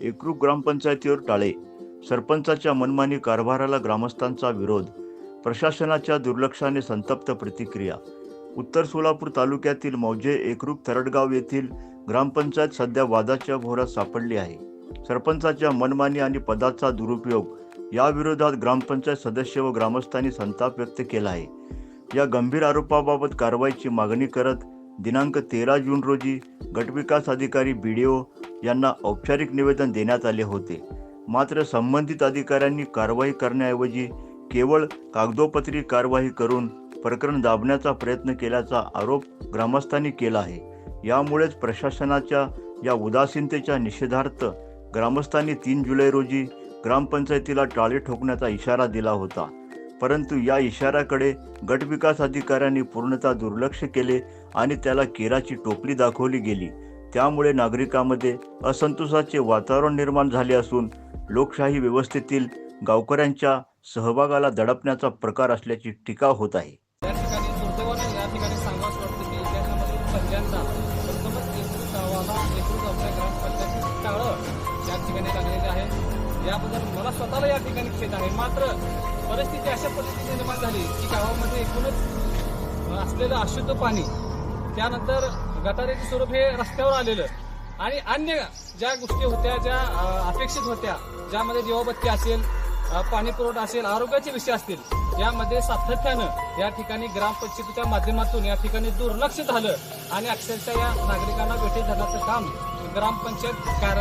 एकरूप ग्रामपंचायतीवर टाळे. सरपंचाच्या मनमानी कारभाराला ग्रामस्थांचा विरोध. प्रशासनाच्या दुर्लक्षाने संतप्त प्रतिक्रिया. उत्तर सोलापूर तालुक्यातील मौजे एकरूप थरडगाव येथील ग्रामपंचायत सध्या वादाच्या भोरात सापडली आहे. सरपंचाच्या मनमानी आणि पदाचा दुरुपयोग याविरोधात ग्रामपंचायत सदस्य व ग्रामस्थांनी संताप व्यक्त केला आहे. या गंभीर आरोपाबाबत कारवाईची मागणी करत दिनांक तेरा जून रोजी गटविकास अधिकारी बी डी ओ यांना औपचारिक निवेदन देण्यात आले होते. मात्र संबंधित अधिकाऱ्यांनी कारवाई करण्याऐवजी केवळ कागदोपत्री कारवाई करून प्रकरण दाबण्याचा प्रयत्न केल्याचा आरोप ग्रामस्थांनी केला आहे. यामुळेच प्रशासनाच्या या उदासीनतेच्या निषेधार्थ ग्रामस्थांनी तीन जुलै रोजी ग्रामपंचायतीला टाळे ठोकण्याचा इशारा दिला होता. परंतु या इशाऱ्याकडे गटविकास अधिकाऱ्यांनी पूर्णतः दुर्लक्ष केले आणि त्याला केराची टोपली दाखवली गेली. त्यामुळे नागरिकांमध्ये असंतोषाचे वातावरण निर्माण झाले असून लोकशाही व्यवस्थेतील गावकऱ्यांच्या सहभागाला दडपण्याचा प्रकार असल्याची टीका होत आहे. याबद्दल मला स्वतःला या ठिकाणी खेद आहे. मात्र परिस्थिती अशा पद्धतीने निर्माण झाली की गावामध्ये एकूणच असलेलं अशुद्ध पाणी त्यानंतर गटारेचे स्वरूप हे रस्त्यावर आलेलं. आणि अन्य ज्या गोष्टी होत्या ज्या अपेक्षित होत्या ज्यामध्ये जीवाबत्ती असेल पाणीपुरवठा पाणी पुरवठा असेल आरोग्याचे विषय असतील यामध्ये सातत्यानं या ठिकाणी ग्रामपंचायतीच्या माध्यमातून या ठिकाणी दुर्लक्ष झालं. आणि अक्षरशः या नागरिकांना भेटी धरण्याचं काम ग्रामपंचायत कार्य